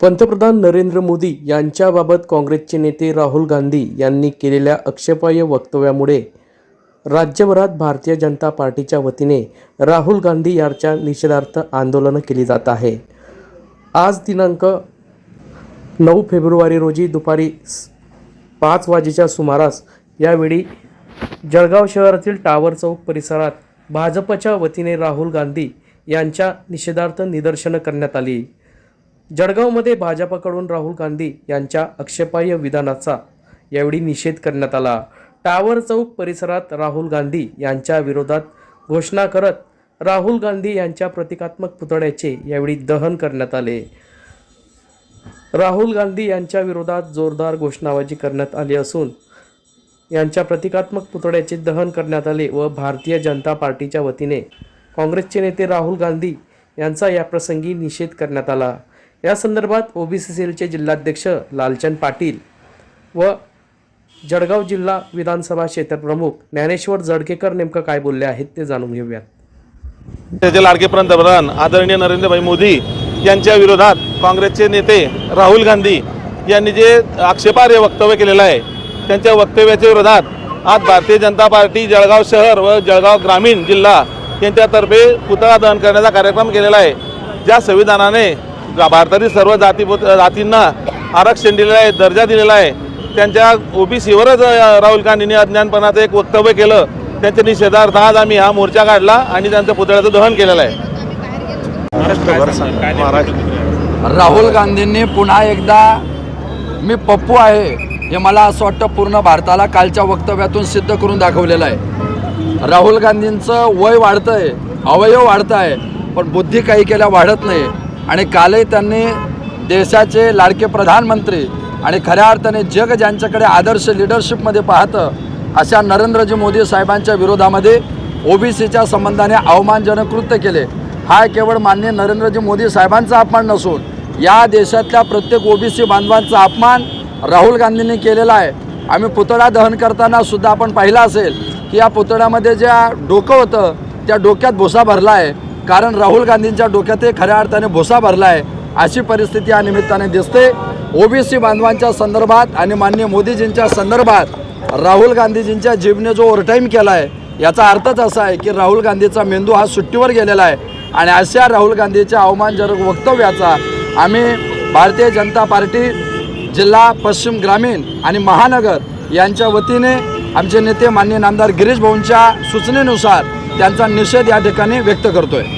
पंतप्रधान नरेंद्र मोदी यांच्याबाबत काँग्रेसचे नेते राहुल गांधी यांनी केलेल्या आक्षेपार्ह वक्तव्यामुळे राज्यभरात भारतीय जनता पार्टीच्या वतीने राहुल गांधी यांच्या निषेधार्थ आंदोलनं केली जात आहे. आज दिनांक नऊ फेब्रुवारी रोजी दुपारी स- पाच वाजेच्या सुमारास यावेळी जळगाव शहरातील टावर चौक परिसरात भाजपच्या वतीने राहुल गांधी यांच्या निषेधार्थ निदर्शनं करण्यात आली. जळगावमध्ये भाजपाकडून राहुल गांधी यांच्या आक्षेपार्ह विधानाचा यावेळी निषेध करण्यात आला. टावर चौक परिसरात राहुल गांधी यांच्या विरोधात घोषणा करत राहुल गांधी यांच्या प्रतिकात्मक पुतळ्याचे यावेळी दहन करण्यात आले. राहुल गांधी यांच्या विरोधात जोरदार घोषणाबाजी करण्यात आली असून यांच्या प्रतिकात्मक पुतळ्याचे दहन करण्यात आले व भारतीय जनता पार्टीच्या वतीने काँग्रेसचे नेते राहुल गांधी यांचा याप्रसंगी निषेध करण्यात आला. या संदर्भात ओबीसी सेलचे जिल्हाध्यक्ष लालचंद पाटील व जळगाव जिल्हा विधानसभा क्षेत्रप्रमुख ज्ञानेश्वर जडकेकर नेमकं काय बोलले आहेत ते जाणून घेऊयात. त्याचे लाडके पंतप्रधान आदरणीय नरेंद्रभाई मोदी यांच्या विरोधात काँग्रेसचे नेते राहुल गांधी यांनी जे आक्षेपार्ह वक्तव्य केलेलं आहे त्यांच्या वक्तव्याच्या विरोधात आज भारतीय जनता पार्टी जळगाव शहर व जळगाव ग्रामीण जिल्हा यांच्यातर्फे पुतळा दहन करण्याचा कार्यक्रम केलेला आहे. ज्या संविधानाने भारतातील सर्व जाती जातींना आरक्षण दिलेलं आहे दर्जा दिलेला आहे. त्यांच्या ओबीसीवरच राहुल गांधींनी अज्ञानपणाचं एक वक्तव्य केलं. त्यांच्या निषेधार्थ आज आम्ही हा मोर्चा काढला आणि त्यांच्या पुतळ्याचं दहन केलेलं आहे. राहुल गांधींनी पुन्हा एकदा मी पप्पू आहे हे मला असं वाटतं पूर्ण भारताला कालच्या वक्तव्यातून सिद्ध करून दाखवलेलं आहे. राहुल गांधींचं वय वाढतं आहे अवयव वाढतं आहे पण बुद्धी काही केल्या वाढत नाही. आणि कालही त्यांनी देशाचे लाडके प्रधानमंत्री आणि खऱ्या अर्थाने जग ज्यांच्याकडे आदर्श लिडरशिपमध्ये पाहतं अशा नरेंद्रजी मोदी साहेबांच्या विरोधामध्ये ओबीसीच्या संबंधाने अवमानजनक कृत्य केले. हा केवळ मान्य नरेंद्रजी मोदी साहेबांचा अपमान नसून या देशातल्या प्रत्येक ओबीसी बांधवांचा अपमान राहुल गांधींनी केलेला आहे. आम्ही पुतळा दहन करताना सुद्धा आपण पाहिलं असेल की या पुतळ्यामध्ये ज्या डोकं होतं त्या डोक्यात भुसा भरला आहे. कारण राहुल गांधींच्या डोक्यातही खऱ्या अर्थाने भुसा भरला आहे अशी परिस्थिती या निमित्ताने दिसते. ओबीसी बांधवांच्या संदर्भात आणि मान्य मोदीजींच्या संदर्भात राहुल गांधीजींच्या जीवने जो ओव्हरटाईम केला आहे याचा अर्थच असा आहे की राहुल गांधीचा मेंदू हा सुट्टीवर गेलेला आहे. आणि अशा राहुल गांधीच्या अवमानजनक वक्तव्याचा आम्ही भारतीय जनता पार्टी जिल्हा पश्चिम ग्रामीण आणि महानगर यांच्या वतीने आमचे नेते मान्य नामदार गिरीश भाऊंच्या सूचनेनुसार त्यांचा निषेध या ठिकाणी व्यक्त करतोय. आहे